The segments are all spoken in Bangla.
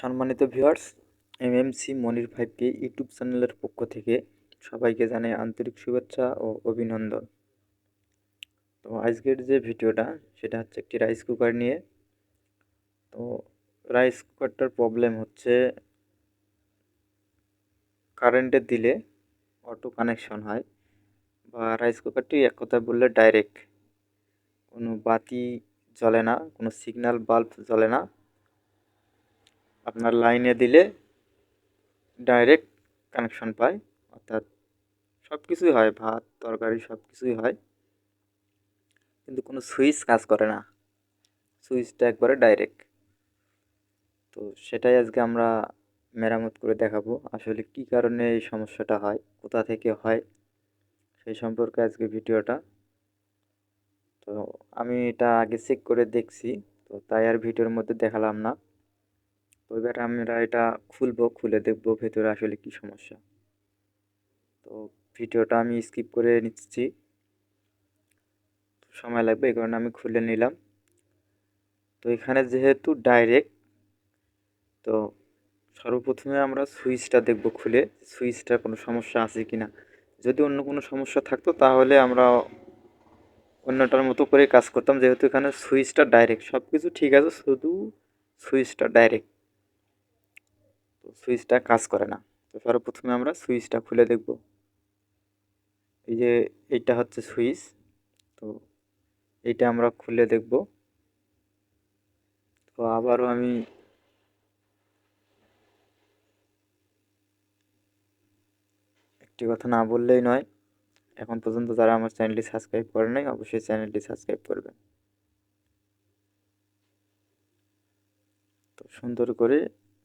সম্মানিত viewers M M C Monir ফাইভকে YouTube চ্যানেলের পক্ষ থেকে সবাইকে জানাই আন্তরিক শুভেচ্ছা ও অভিনন্দন। তো আজকের যে ভিডিওটা, সেটা হচ্ছে একটি রাইস কুকার নিয়ে। তো রাইস কুকারটার প্রবলেম হচ্ছে কারেন্টে দিলে অটো কানেকশন হয় বা রাইস কুকারটি এক কথায় বললে ডাইরেক্ট কোনো বাতি জ্বলে না, কোনো সিগন্যাল বাল্ব জ্বলে না। আপনার লাইনে দিলে ডাইরেক্ট কানেকশন পায়, অর্থাৎ সব কিছুই হয়, ভাত, তরকারি সব কিছুই হয়, কিন্তু কোনো সুইচ কাজ করে না। সুইচটা একবারে ডাইরেক্ট তো সেটাই আজকে আমরা মেরামত করে দেখাবো, আসলে কি কারণে এই সমস্যাটা হয়, কোথা থেকে হয়, সেই সম্পর্কে আজকে ভিডিওটা। তো আমি এটা আগে চেক করে দেখছি, তো তাই আর ভিডিওর মধ্যে দেখালাম না। তো এবার আমরা এটা খুলবো, খুলে দেখব ভেতরে আসলে কি সমস্যা। তো ভিডিওটা আমি স্কিপ করে নিচ্ছি। সময় লাগবে, এই কারণে আমি খুলে নিলাম। তো এখানে যেহেতু ডাইরেক্ট তো সর্বপ্রথমে আমরা সুইচটা দেখব খুলে, সুইচটার কোনো সমস্যা আছে কি না যদি অন্য কোনো সমস্যা থাকতো তাহলে আমরা অন্যটার মতো করে কাজ করতাম, যেহেতু এখানে সুইচটা ডাইরেক্ট সব কিছু ঠিক আছে, শুধু সুইচটা ডাইরেক্ট সুইচটা কাজ করে না। তো সর্বপ্রথমে আমরা সুইচটা খুলে দেখব। এই যে এইটা হচ্ছে সুইচ। তো এইটা আমরা খুলে দেখব। তো আবারও আমি একটি কথা না বললেই নয়, এখন পর্যন্ত যারা আমার চ্যানেলটি সাবস্ক্রাইব করে নাই, অবশ্যই চ্যানেলটি সাবস্ক্রাইব করবেন। তো সুন্দর করে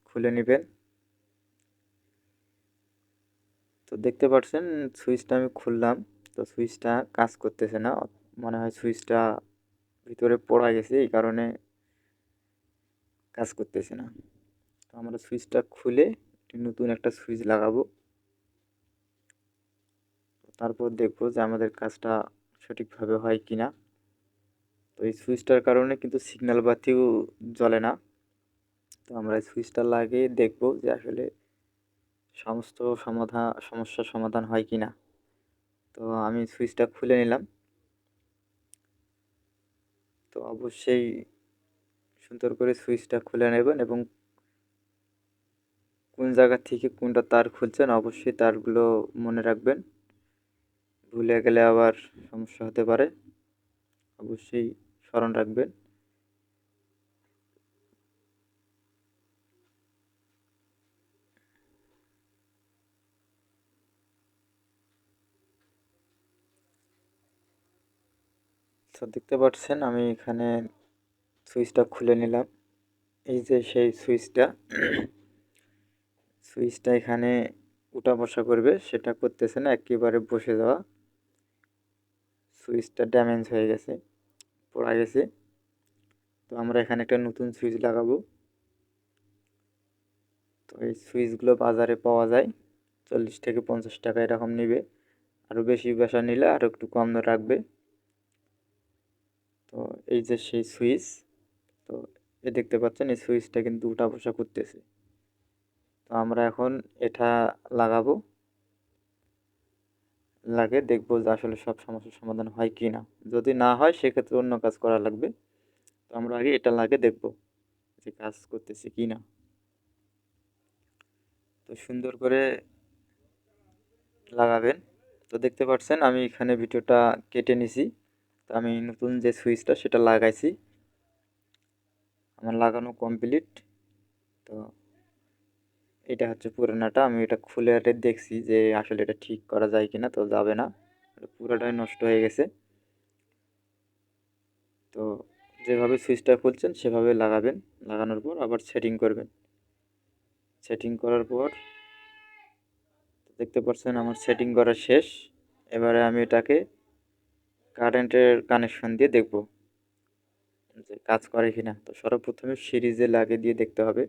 খুলে নেবেন। তো দেখতে পাচ্ছেন সুইচটা আমি খুললাম। তো সুইচটা কাজ করতেছে না। মনে হয় সুইচটা ভিতরে পড়া গেছে, এই কারণে কাজ করতেছে না। তো আমরা সুইচটা খুলে নতুন একটা সুইচ লাগাবো। তারপর দেখব যে আমাদের কাজটা সঠিকভাবে হয় কি না। তো এই সুইচটার কারণে কিন্তু সিগন্যাল বাতিও জ্বলে না। তো আমরা সুইচটা লাগিয়ে দেখব যে আসলে সমস্ত সমাধান সমস্যার সমাধান হয় কি না? তো আমি সুইচটা খুলে নিলাম। তো অবশ্যই সুন্দর করে সুইচটা খুলে নেবেন এবং কোন জায়গা থেকে কোনটা তার খুলছেন অবশ্যই তারগুলো মনে রাখবেন। ভুলে গেলে আবার সমস্যা হতে পারে। অবশ্যই স্মরণ রাখবেন। তো দেখতে পাচ্ছেন আমি এখানে সুইচটা খুলে নিলাম। এই যে সেই সুইচটা সুইচটা এখানে উঠা বসা করবে, সেটা করতেছে না, একেবারে বসে যাওয়া। সুইচটা ড্যামেজ হয়ে গেছে, পড়া গেছে। তো আমরা এখানে একটা নতুন সুইচ লাগাবো। তো এই সুইচগুলো বাজারে পাওয়া যায়, চল্লিশ থেকে পঞ্চাশ টাকা এরকম নেবে। আরও বেশি বেসা নিলে আরও একটু কম রাখবে। তো এই যে সেই সুইচ, তো এ দেখতে পাচ্ছেন এই সুইচটা কিন্তু উঠা বসা করতেছে। তো আমরা এখন এটা লাগাবো। লাগে দেখব যে আসলে সব সমস্যার সমাধান হয় কি না যদি না হয়, সেক্ষেত্রে অন্য কাজ করা লাগবে। তো আমরা আগে এটা লাগে দেখব যে কাজ করতেছি কি না তো সুন্দর করে লাগাবেন। তো দেখতে পাচ্ছেন আমি এখানে ভিডিওটা কেটে নিছি। তো আমি নতুন যে সুইচটা সেটা লাগাইছি, আমার লাগানো কমপ্লিট তো এটা হচ্ছে পুরানাটা, আমি এটা খুলে দেখছি যে আসলে এটা ঠিক করা যায় কিনা, তো যাবে না। পুরোটাই নষ্ট হয়ে গেছে। তো যেভাবে সুইচটা খুলছেন সেভাবে লাগাবেন। লাগানোর পর আবার সেটিং করবেন। সেটিং করার পর দেখতে পাচ্ছেন আমার সেটিং করা শেষ। এবারে আমি এটাকে কারেন্টের কানেকশন দিয়ে দেখব যে কাজ করে কি না তো সর্বপ্রথমে সিরিজে লাগিয়ে দিয়ে দেখতে হবে।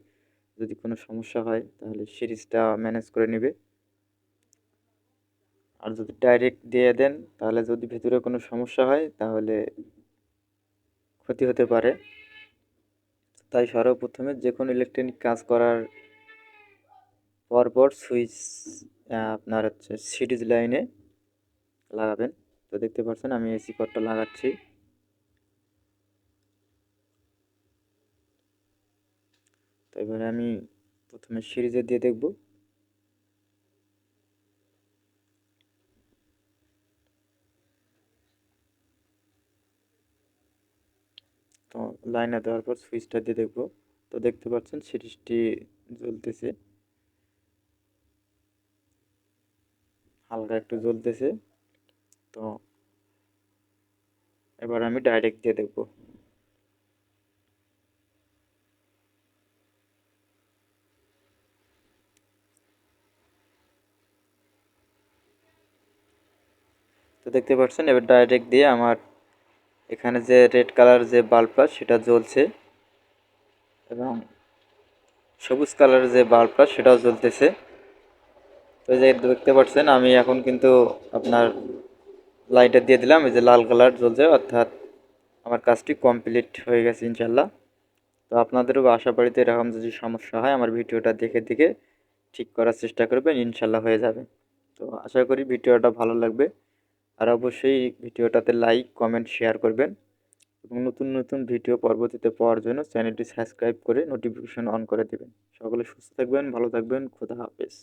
যদি কোনো সমস্যা হয়, তাহলে সিরিজটা ম্যানেজ করে নেবে। আর যদি ডাইরেক্ট দিয়ে দেন, তাহলে যদি ভেতরে কোনো সমস্যা হয়, তাহলে ক্ষতি হতে পারে। তাই সর্বপ্রথমে যে কোনো ইলেকট্রনিক কাজ করার পরপর সুইচ আপনার হচ্ছে সিরিজ লাইনে লাগাবেন। তো দেখতে পাচ্ছেন আমি এসি কর্ডটা লাগাচ্ছি। তো এবারে আমি প্রথমে সিরিজে দিয়ে দেখব। তো লাইনে দেওয়ার পর সুইচটা দিয়ে দেখব। তো দেখতে পাচ্ছেন সিরিজটি জ্বলতেছে। হালকা একটু জ্বলতেছে। তো এবার আমি ডাইরেক্ট দিয়ে দেখব। তো দেখতে পাচ্ছেন, এবার ডাইরেক্ট দিয়ে আমার এখানে যে রেড কালার যে বাল্বটা সেটা জ্বলছে এবং সবুজ কালারের যে বাল্বটা সেটাও জ্বলতেছে। তো যে দেখতে পাচ্ছেন, আমি এখন কিন্তু আপনার লাইটটা দিয়ে দিলাম, এই যে লাল কালার জ্বলছে, অর্থাৎ আমার কাজটি কমপ্লিট হয়ে গেছে ইনশাল্লাহ তো আপনাদেরও আশা বাড়িতে এরকম যদি সমস্যা হয়, আমার ভিডিওটা দেখে দেখে ঠিক করার চেষ্টা করবেন ইনশাল্লাহ হয়ে যাবে। তো আশা করি ভিডিওটা ভালো লাগবে। আর অবশ্যই ভিডিওটাতে লাইক, কমেন্ট, শেয়ার করবেন। এবং নতুন নতুন ভিডিও পরবর্তীতে পাওয়ার জন্য চ্যানেলটি সাবস্ক্রাইব করে নোটিফিকেশন অন করে দেবেন। সকলে সুস্থ থাকবেন, ভালো থাকবেন, খোদা হাফেজ।